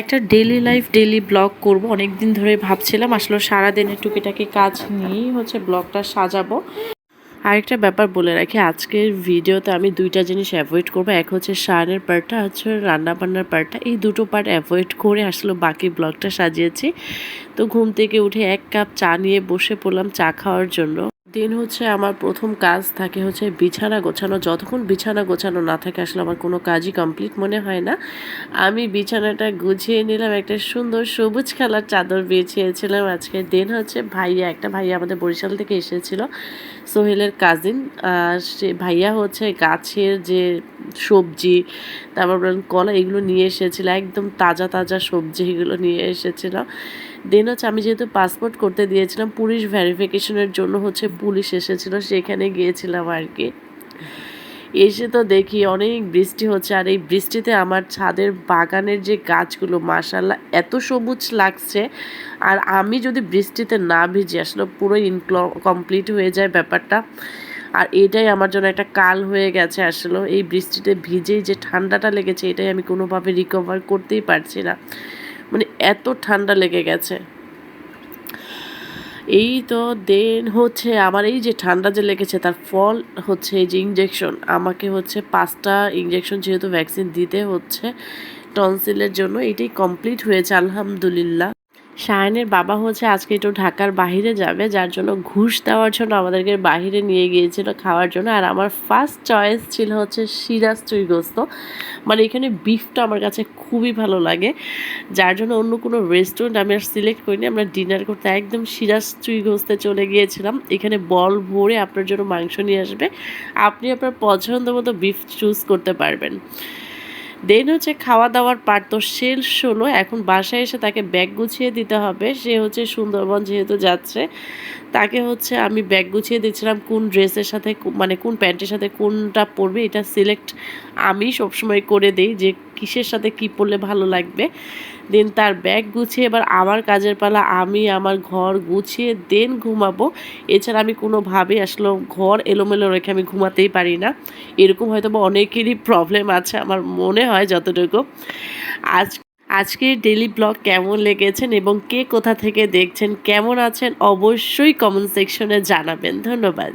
একটা daily life daily blog করব। অনেক দিন ধরে ভাবছিলাম, আসলে সারাদিনের টুকিটাকি কাজ নিয়েই হচ্ছে ব্লগটা সাজাবো। আরেকটা ব্যাপার বলে রাখি, আজকের ভিডিওতে আমি দুইটা জিনিস অ্যাভয়েড করব। এক হচ্ছে সায়নের পার্টটা হচ্ছে রান্না বান্নার পার্টটা এই দুটো পার্ট অ্যাভয়েড করে আসলে বাকি ব্লগটা সাজিয়েছি। তো ঘুম থেকে উঠে এক কাপ চা নিয়ে বসে পড়লাম চা খাওয়ার জন্য। দিন হচ্ছে আমার প্রথম কাজ থাকে হচ্ছে বিছানা গোছানো। যতক্ষণ বিছানা গোছানো না থাকে, আসলে আমার কোনো কাজই কমপ্লিট মনে হয় না। আমি বিছানাটা গুছিয়ে নিলাম, একটা সুন্দর সবুজ কালার চাদর বিছিয়েছিলাম। আজকে দিন হচ্ছে ভাইয়া, একটা ভাইয়া আমাদের বরিশাল থেকে এসেছিল, সোহেলের কাজিন সে ভাইয়া হচ্ছে গাছের যে সবজি, তারপর বলেন কলা এগুলো নিয়ে এসেছিল, একদম তাজা তাজা সবজি এগুলো নিয়ে এসেছিল। দেন হচ্ছে আমি যেহেতু পাসপোর্ট করতে দিয়েছিলাম, পুলিশ ভেরিফিকেশনের জন্য হচ্ছে পুলিশ এসেছিল, সেখানে গিয়েছিলাম আর কি এসে তো দেখি অনেক বৃষ্টি হচ্ছে, আর এই বৃষ্টিতে আমার ছাদের বাগানের যে গাছগুলো মাসাল্লাহ এত সবুজ লাগছে। আর আমি যদি বৃষ্টিতে না ভিজি, আসলে পুরো ইনক্ল কমপ্লিট হয়ে যায় ব্যাপারটা। আর এটাই আমার জন্য একটা কাল হয়ে গেছে আসলে। এই বৃষ্টিতে ভিজেই যে ঠান্ডাটা লেগেছে, এটাই আমি কোনোভাবে রিকভার করতেই পারছি না। মানে এত ঠান্ডা লেগে গেছে। এই তো দেন হচ্ছে আমার এই যে ঠান্ডা যে লেগেছে, তার ফল হচ্ছে এই যে ইঞ্জেকশন আমাকে হচ্ছে পাঁচটা ইঞ্জেকশন যেহেতু ভ্যাকসিন দিতে হচ্ছে টনসিলের জন্য এটাই কমপ্লিট হয়েছে, আলহামদুলিল্লাহ। শায়নের বাবা হচ্ছে আজকে একটু ঢাকার বাহিরে যাবে, যার জন্য ঘুষ দেওয়ার জন্য আমাদেরকে বাহিরে নিয়ে গিয়েছিল খাওয়ার জন্য। আর আমার ফার্স্ট চয়েস ছিল হচ্ছে সিরাজ চুই গোস্ত মানে এখানে বিফটা আমার কাছে খুবই ভালো লাগে। যার জন্য অন্য কোনো রেস্টুরেন্ট আমি আর সিলেক্ট করিনি। আমরা ডিনার করতে একদম সিরাজ চুই গোস্তে চলে গিয়েছিলাম। এখানে বল ভরে আপনার জন্য মাংস নিয়ে আসবে। আপনি আপনার পছন্দ মতো বিফ চুজ করতে পারবেন। দেন হচ্ছে খাওয়া দাওয়ার পার্ট তো শেষ হলো, এখন বাসায় এসে তাকে ব্যাগ গুছিয়ে দিতে হবে। সে হচ্ছে সুন্দরবন যেহেতু যাচ্ছে তাকে হচ্ছে আমি ব্যাগ গুছিয়ে দিচ্ছিলাম কোন ড্রেসের সাথে মানে কোন প্যান্টের সাথে কোনটা পরবে, এটা সিলেক্ট আমি সবসময় করে দেই যে কিসের সাথে কি পরলে ভালো লাগবে। দেন তার ব্যাগ গুছিয়ে এবার আমার কাজের পালা আমি আমার ঘর গুছিয়ে দেন ঘুমাবো। এছাড়া আমি কোনোভাবেই আসলে ঘর এলোমেলো রেখে আমি ঘুমাতেই পারি না। এরকম হয়তো বা অনেকেরই প্রবলেম আছে, আমার মনে হয় যতটুকু। আজ আজকের ডেলি ব্লগ কেমন লেগেছেন এবং কে কোথা থেকে দেখছেন, কেমন আছেন, অবশ্যই কমেন্ট সেকশনে জানাবেন। ধন্যবাদ।